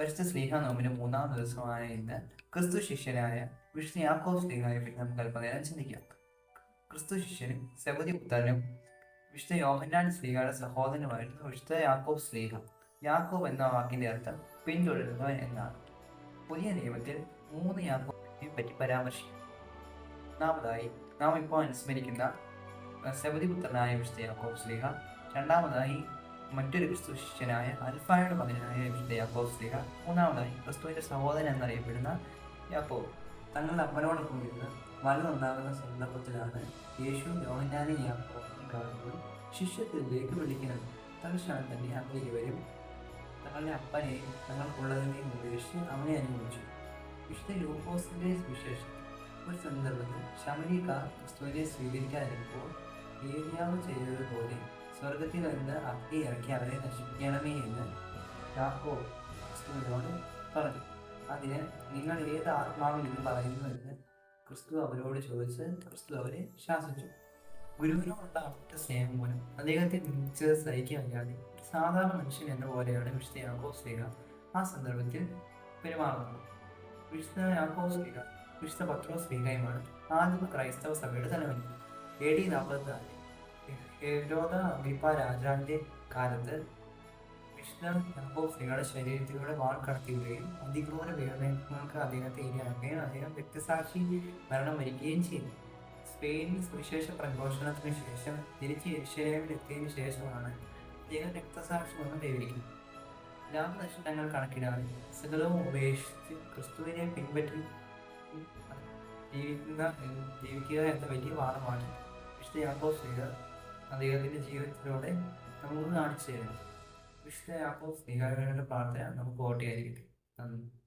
പരിശുദ്ധ സ്ലീഹ നോമിന്റെ മൂന്നാം ദിവസമായ ഇന്ന് ക്രിസ്തു ശിഷ്യനായ വിഷ്ണു യാക്കോബ് സ്ലീഹായെ പറ്റി നമുക്ക് അല്പനേരം ചിന്തിക്കാം. ക്രിസ്തു ശിഷ്യനും സെബതി പുത്രനും വിഷ്ണു യോഹന്നാൻ സ്ലീഹയുടെ സഹോദരനുമായിരുന്നു വിഷ്ണു യാക്കോബ് സ്ലീഹ. യാക്കോബ് എന്ന വാക്കിന്റെ അർത്ഥം പിന്തുടരുന്നവൻ എന്നാണ്. പുതിയ നിയമത്തിൽ മൂന്ന് യാക്കോബിനെ പറ്റി പരാമർശിക്കും. ഒന്നാമതായി നാം ഇപ്പോൾ അനുസ്മരിക്കുന്ന സെബതി പുത്രനായ വിഷ്ണു യാക്കോബ് സ്ലീഹ. രണ്ടാമതായി മറ്റൊരു ക്രിസ്തു ശിഷ്യനായ അൽഫായുടെ മകനായ വിശുദ്ധ യാക്കോബ് സ്ലീഹ മൂന്നാമതായി ക്രിസ്തുവിന്റെ സഹോദരൻ എന്നറിയപ്പെടുന്ന യാക്കോബ് തങ്ങളുടെ അപ്പനോടൊപ്പം ഇരുന്ന് വലുതുണ്ടാകുന്ന സന്ദർഭത്തിലാണ് യേശു യോഹന്നാനെ യാക്കോബിനെ കാണുമ്പോൾ ശിഷ്യത്തിലേക്ക് വിളിക്കുന്നത് തൽക്ഷണം തന്നെ അവരിവരും തങ്ങളുടെ അപ്പനെയും തങ്ങൾക്കുള്ളതിനെയും ഉപേക്ഷിച്ച് അവനെ അനുഭവിച്ചു വിശുദ്ധ ലൂക്കോസിന്റെ വിശേഷം ഒരു സന്ദർഭത്തിൽ ശമരിക്കാർ ക്രിസ്തുവിനെ സ്വീകരിക്കാതിരുമ്പോൾ ഏരിയാവ് ചെയ്തതുപോലെ സ്വർഗത്തിൽ നിന്ന് അഗ്നി ഇറക്കി അവരെ നശിപ്പിക്കണമേ എന്ന് യാക്കോ ക്രിസ്തുവിനോട് പറഞ്ഞു. അതിന് നിങ്ങൾ ഏത് ആത്മാവിൽ ഇത് പറയുന്നു എന്ന് ക്രിസ്തു അവരോട് ചോദിച്ച് ക്രിസ്തു അവരെ ശാസിച്ചു. ഗുരുവിനോടുള്ള അവരുടെ സ്നേഹം മൂലം അദ്ദേഹത്തെ വിളിച്ചത് സഹിക്കാതെ ഒരു സാധാരണ മനുഷ്യൻ എന്ന പോലെയാണ് വിശുദ്ധ യാക്കോ സ്ലീഹ ആ സന്ദർഭത്തിൽ പെരുമാറുന്നത്. വിശുദ്ധ യാക്കോ സ്ലീഹ വിശുദ്ധ പത്രോ സ്ലീഹയുമാണ് ആദിമ ക്രൈസ്തവ സഭയുടെ തലവൻ. എ ഡി നാൽപ്പത്തിനാല് ഹെരോദ അഗ്രിപ്പ രാജാവിന്റെ കാലത്ത് യാക്കോ സ്ലീഹയുടെ ശരീരത്തിലൂടെ വാൾ കടത്തിവിടുകയും അതിക്രൂര വേദനകൾക്ക് അദ്ദേഹത്തെ ഇരയാക്കുകയും അദ്ദേഹം രക്തസാക്ഷി മരണം വരികയും ചെയ്തു. സ്പെയിനിൽ സുവിശേഷ പ്രഘോഷണത്തിന് ശേഷം തിരിച്ച് യെരുശലേമിൽ എത്തിയതിനു ശേഷമാണ് അദ്ദേഹം രക്തസാക്ഷി രക്തസാക്ഷിമെന്ന് കൈവരിക്കുന്നത്. ലാഭനഷ്ടങ്ങൾ കണക്കിടാതെ സകലവും ഉപേക്ഷിച്ച് ക്രിസ്തുവിനെ പിൻപറ്റി ജീവിക്കുന്ന ജീവിക്കുക എന്ന വലിയ വാദമാണ് വിഷ്ണു യാക്കോ സ്നേഹ അദ്ദേഹത്തിന്റെ ജീവിതത്തിലൂടെ നമുക്ക് കാണിച്ചു തരുന്നു. വിശുദ്ധ യാക്കോബ് സ്നേഹയുടെ പ്രാർത്ഥന നമുക്ക് ഓട്ടിയായിരിക്കട്ടെ നന്ദി.